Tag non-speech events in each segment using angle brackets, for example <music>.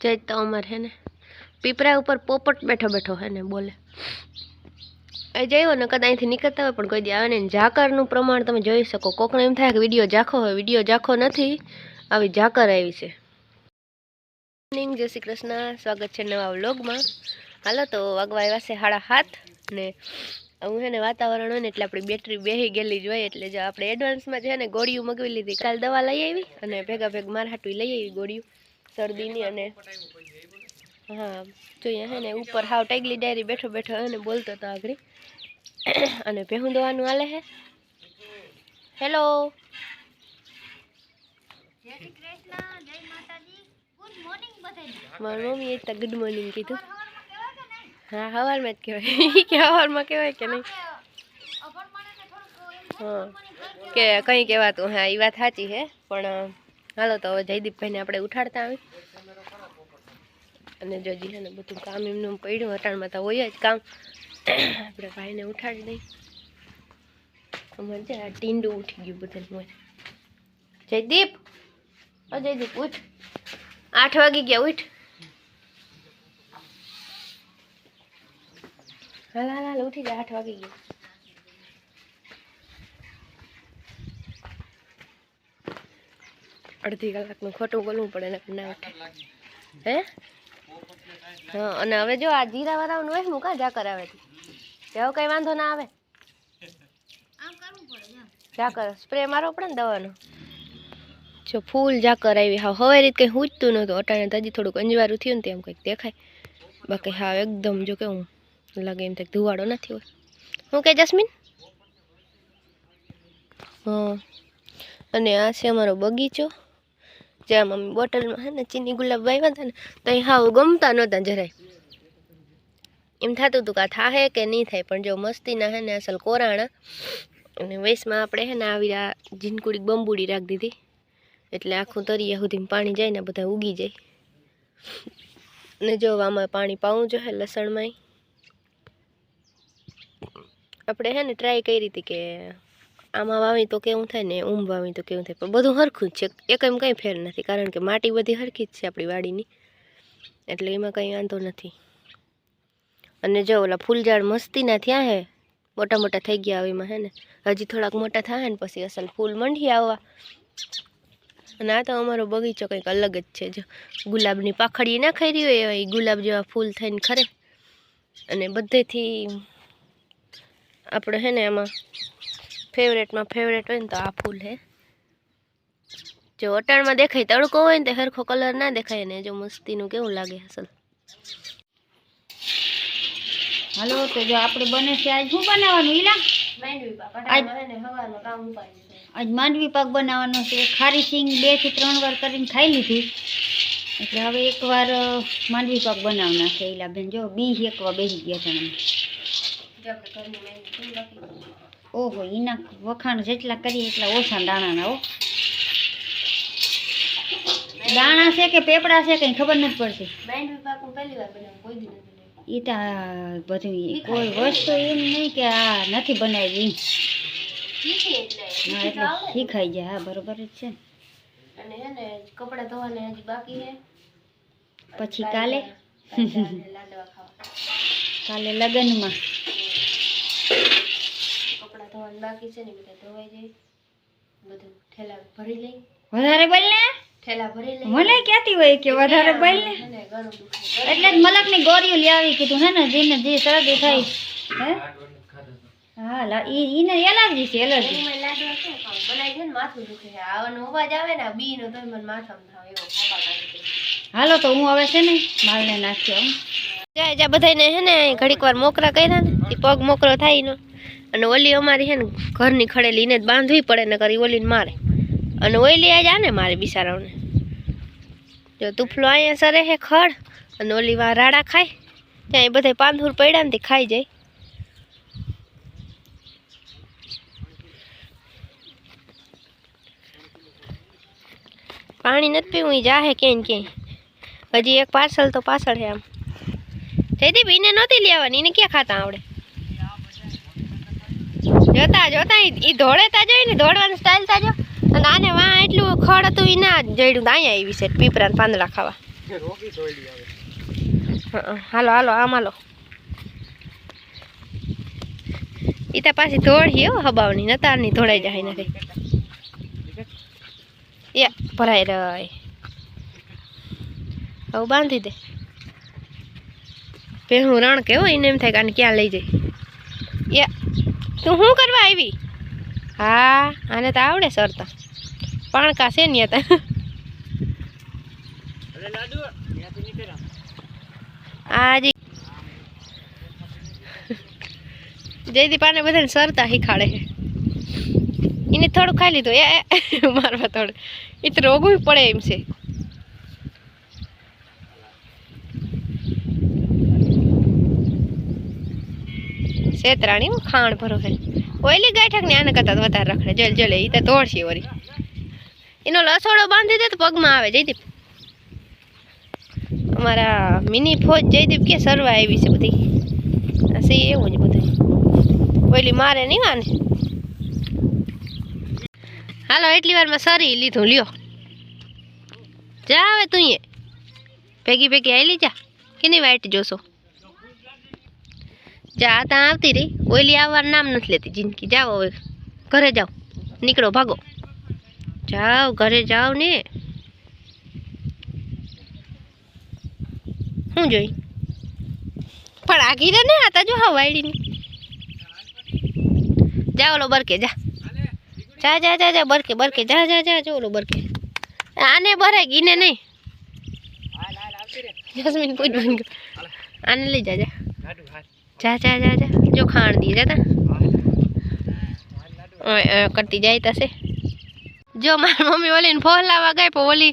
જય તો અમર હે ને? પીપરા ઉપર પોપટ બેઠો બેઠો હે ને બોલે. એ જયો ને કદાચ અહીંથી નીકળતા હોય, પણ કોઈ દી આવે ને ઝાકરનું પ્રમાણ તમે જોઈ શકો. કોકને એમ થાય કે વીડિયો ઝાખો હોય, વીડિયો ઝાખો નથી. આવી ઝાકર આવી છે. મોર્નિંગ જય શ્રી કૃષ્ણ. સ્વાગત છે નવા વ્લોગમાં. હાલો તો વાગવા આવ્યા છે હાડા હાથ ને હું છે ને વાતાવરણ હોય ને એટલે આપણી બેટરી બેહી ગયેલી જ હોય, એટલે જો આપણે એડવાન્સમાં છે ને ગોળીઓ મગવી લીધી. કાલ દવા લઈ આવી અને ભેગા ભેગ માર હાટવી લઈ આવી ગોળીઓ. શરદીની અને હા જોઈએ હે ને ઉપર હાવ ટાઈગલી ડાયરી બેઠો બેઠો હે ને બોલતો હતો આગળ. અને ભેહું દવાનું હાલે હે. હેલો. મારી મમ્મીએ તો ગુડ મોર્નિંગ કીધું. હા સવારમાં જ કહેવાય. કે સવારમાં કહેવાય કે નહીં? હા. કે કંઈ કહેવાતું. હા એ વાત સાચી છે. પણ હાલો, તો હવે જયદીપભાઈને આપણે ઉઠાડતા આવી. અને જો જી બધું કામ એમનું પડ્યું, અટાણમાં તો હોય જ કામ. આપણે ભાઈને ઉઠાડી દઈ. અમારે છે, આ ટીંડું ઉઠી ગયું બધું મોર જયદીપ! ઓ જયદીપ, ઉઠ. આઠ વાગી ગયા, ઉઠ. હાલ હાલ હાલ, ઉઠી જાય આઠ વાગી ગયા. અડધી કલાકનું ખોટું બોલવું પડે ને ના ઉઠે હે? હા, અને હવે જો આ જીરા વાળાનું હોય હું કાં જા કરાવે એવો કઈ વાંધો ના આવે? ઝાકર, સ્પ્રે મારવો પડે ને દવાનો? જો ફૂલ ઝાકર આવી હા હવે રીત કંઈ હૂજતું નહોતું. અટાણે હજી થોડુંક અંજવારું થયું ને તેમ કંઈક દેખાય. બાકી હા એકદમ જો કેવું લાગે એમ થાય ધુવાડો નથી હોય. હું કે જસ્મીન? હા. અને આ છે અમારો બગીચો. જ્યાં મમ્મી બોટલમાં હે ને ચીની ગુલાબ વાવ્યા હતા ને, તો હાવ ગમતા નહોતા જરાય. એમ થતું હતું કે આ થાહે કે નહીં થાય, પણ જો મસ્તીના હે ને અસલ કોરાણા, અને વેસમાં આપણે હે ને આવી જીનકુડી બંબુડી રાખી દીધી, એટલે આખું તરિયા સુધી પાણી જાય ને બધા ઉગી જાય. ને જો આમાં પાણી પાવું જોઈએ લસણમાંય. આપણે હે ને ટ્રાય કરી હતી કે આમાં વાવી તો કેવું થાય ને ઊંઘ વાવી તો કેવું થાય. પણ બધું હરખું જ છે. એક એમ કંઈ ફેર નથી. કારણ કે માટી બધી હરખી જ છે આપણી વાડીની. એટલે એમાં કંઈ વાંધો નથી. અને જો ઓલા ફૂલઝાડ મસ્તીના થયા હે, મોટા મોટા થઈ ગયા એમાં હે ને. હજી થોડાક મોટા થાય ને પછી અસલ ફૂલ મંડી આવવા. અને આ તો અમારો બગીચો કંઈક અલગ જ છે. જો ગુલાબની પાખડી ના ખાઈ રહી હોય એ ગુલાબ જેવા ફૂલ થઈને ખરે. અને બધેથી આપણે હે ને એમાં ફેવરેટમાં ફેવરેટ હોય ને તો આ ફૂલ હે. જો અટાણમાં દેખાય તડકો હોય ને તો હરખો કલર ના દેખાય ને જો મસ્તીનું કેવું લાગે અસલ. હાલો તો જો આપણે બને છે આજ શું બનાવવાનું ઈલા? આજ માંડવી પાક બનાવવાનો છે. ખારી સિંગ બેથી ત્રણ વાર કરીને ખાઈ લીધી. એટલે હવે એકવાર અ, માંડવી પાક બનાવવાના છે ઈલા બેન જો બી એકવા બેસી ગયા છે. મને ઓહો એના વખાણ જેટલા કરીએ એટલા ઓછા દાણાના હો. દાણા છે કે પેપડા છે કઈ ખબર નથી પડતી. એ તો બધું કોઈ વસ્તુ એમ નહીં કે આ નથી બનાવી હા એટલે શીખાઈ જાય હા બરોબર જ છે. અને હે ને કપડાં ધોવાને હજી બાકી છે. પછી કાલે? કાલે લગ્નમાં. ધોવાનું બાકી છે ને બધા ધોવાઈ જાય. બધું ઠેલા ભરી લઈ. વધારે બોલ ને. ઠેલા ભરી લઈ. મને ક્યાંથી હોય કે વધારે બોલ ને? હે ને ઘણું દુખે એટલે જ મલકની ગોળીઓ લઈ આવી કીધું હે ને જેને જે શરદી થાય. હે? હા લા ઈ એલર્જી છે એલર્જી. એમાં લાડવા શું બનાવી દે ને માથું દુખે છે. આવાનો અવાજ આવે ને બી નો તોય મને માથામાં થાવ એવો ખાવા કાઢી હાલો તો હું હવે છે ને માલને નાખ્યો. હો. જાય જા બધાને હે ને ઘડીક વાર મોકરા કર્યા ને એ પગ મોકરો થાય નો અને ઓલી અમારી છે ને, ઘરની ખડેલી એને જ બાંધવી પડે ને કરી ઓલીને મારે. અને ઓલી આ જાને મારે બિચારાઓને. જો તુફલો અહીંયા સરે છે ખડ, અને ઓલી વા રાડા ખાય. ત્યાં એ બધા પાંદુર પડ્યા ને ખાઈ જાય. પાણી નથી પીવું એ જાહે ક્યાંય ક્યાંય. હજી એક પાર્સલ તો પાછળ છે આમ. જયદીપ એને નહોતી લેવાની એને ક્યાં ખાતા આવડે? જોતા જોતા ઈ દોડે તા જોઈ ને દોડવાની સ્ટાઇલ તા જો. અને આને વાં એટલું ખડ હતું ઈ ના જડ્યું તો અહીંયા આવી છે પીપરા પાંદડા ખાવા. હાલો હાલો આમ હાલો. ઈ તો પાછી ધોળી હો હબાવની નતારની ધોળાઈ જાય નથી એ ભરાઈ રહી. હવે બાંધી દે. પહેલું રણ કેવો એને એમ થાય કે આને ક્યાં લઈ જાય. યા તું શું કરવા આવી? હા આને તો આવડે સરતા પાણકા છે ને તા? અરે લાડુ ત્યાંથી નીકળ્યા આજે જયદીપ આને બધાને સરતા શીખાડે એને થોડું ખાઈ લીધું. એ, મારવા થોડું. એ તો રોગવું પડે એમ છે. શેતરાણી ખાણ ભરો છે. ઓઈલી ગાંઠક ને આને કરતા વધારે રખડે. જલ જલે એ તો તોડશે વળી. એનો લસોડો બાંધી દે તો પગમાં આવે, જયદીપ. અમારા મિની ફોજ જયદીપ કે સરવા આવી છે બધી. આ એવું જ બધું. ઓઈલી મારે નહીં વાને. હાલો, એટલી વારમાં સરી લીધું, લ્યો. જા હવે તું ભેગી ભેગી આવેલી જા. કેની વાઈટ જોશો? જા ત્યાં આવતી રહી. ઓઈલી આવવાનું નામ નથી લેતી જિંદગી. જાઓ હવે. ઘરે જાઓ. નીકળો ભાગો. જાઓ ઘરે જાઓ ને. શું જોઈ? પણ આ ગીરે ને આ તાજો હા વાયડીની. જા ઓલો બરકે જા. જા જા જા જા બરકે બરકે. જા જા જા જો ઓલો બરકે. આને ભરાય ગીને નહીં. જસ્મીન પૂછ આને લઈ જા જા લાડુ હાલ જા જા જા જા. જો ખાણ દી ઓય, કરતી જાય તશે. જો મારી મમ્મી ઓલીને ફોન લાવવા ગઈ પણ ઓલી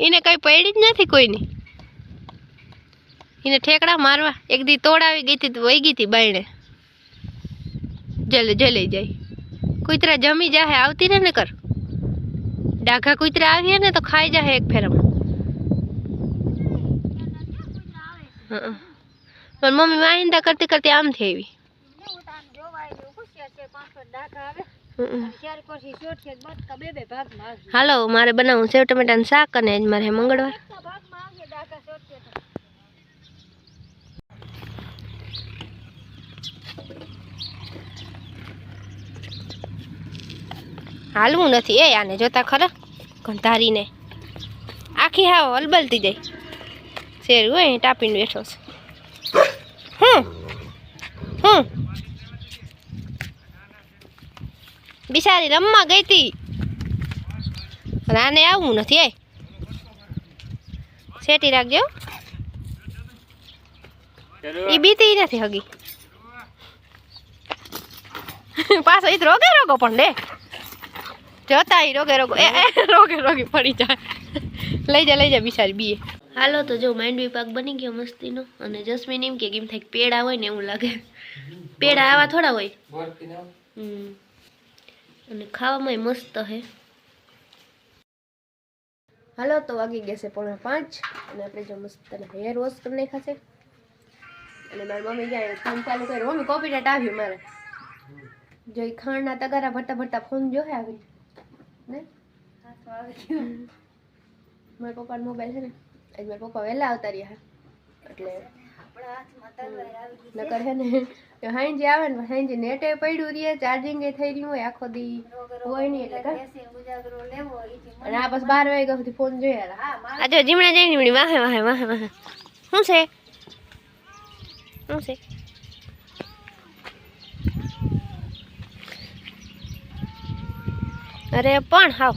એને કઈ પડી જ નથી કોઈની. એને ઠેકડા મારવા. એક દી તોડાવી ગઈ હતી વહી ગઈ હતી બાયણે. જલે જલે જાય. કૂતરા જમી જાહે આવતી ને કર ડાઘા કૂતરા આવીએ ને તો ખાઈ જાહે એક ફેરામાં. હં. પણ મમ્મી વાહિંદા કરતી કરતી આમથી આવી. હાલો મારે બનાવવું સેવ ટમેટાનું શાક અને મારે મંગળવાર. હાલવું નથી એ આને જોતા ખરા? ગંધારીને. આખી હાવ હલબલતી જાય શેર હોય ટાપીને બેઠો છે. હું બિચારી રમવા ગઈ હતી રાને આને આવવું નથી એ સેટી રાખજો એ બીતી નથી હગી. <laughs> પાછો એ તો રોગે રોગો પણ લે. જોતા એ રોગે રોગો. એ એ, રોગે રોગે પડી જાય. લઈ જા લઈ જા બિચારી બીએ. હાલો તો જો માંડવી પાક બની ગયો મસ્તીનો. અને જસ્મીન એમ કે કેમ થાય પેડા હોય ને એવું લાગે. પેડા આવા થોડા હોય. અને ખાવામાં મસ્ત હે. હાલો તો વાગી ગયા છે પોણા પાંચ અને આપણે જો મસ્ત હેર વોશ કરી નાખ્યા છે. અને મારી મમ્મી જાય કામ ચાલુ કર્યો? મમ્મી કોપીરાઇટ આવ્યું મારે. જો એ ખાંડના તગારા ભરતા ભરતા ફોન જોહે આવી. ને મારા પપ્પાનો મોબાઈલ છે ને. આજે મારા પપ્પા વહેલા આવતા રહ્યા. એટલે નકર હે ને હાંજે આવે ને હાંજે નેટે પડ્યું રહે ચાર્જિંગ એ થઈ રહ્યું હોય આખો દી હોય નહીં એટલે કાં? અને આ બસ બાર વાગ્યા સુધી ફોન જોયા આ જો જીમણે જઈ જીમણી વાહે વાહે વાહે વાહે. શું છે? શું છે? અરે પણ હાવ.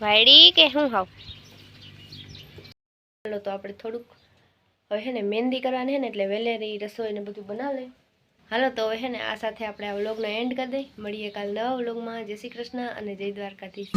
વાયડી કે શું હાવ? ચાલો તો આપણે થોડુંક હવે હે ને મહેંદી કરવાની હે ને એટલે વેલેરી, રસોઈ ને બધું બનાવી લઈએ. હાલો, તો હવે હે ને આ સાથે આપણે આ વ્લોગનો એન્ડ કરી દઈએ. મળીએ કાલ નવા વ્લોગમાં. જય શ્રી કૃષ્ણ અને જય દ્વારકાધીશ.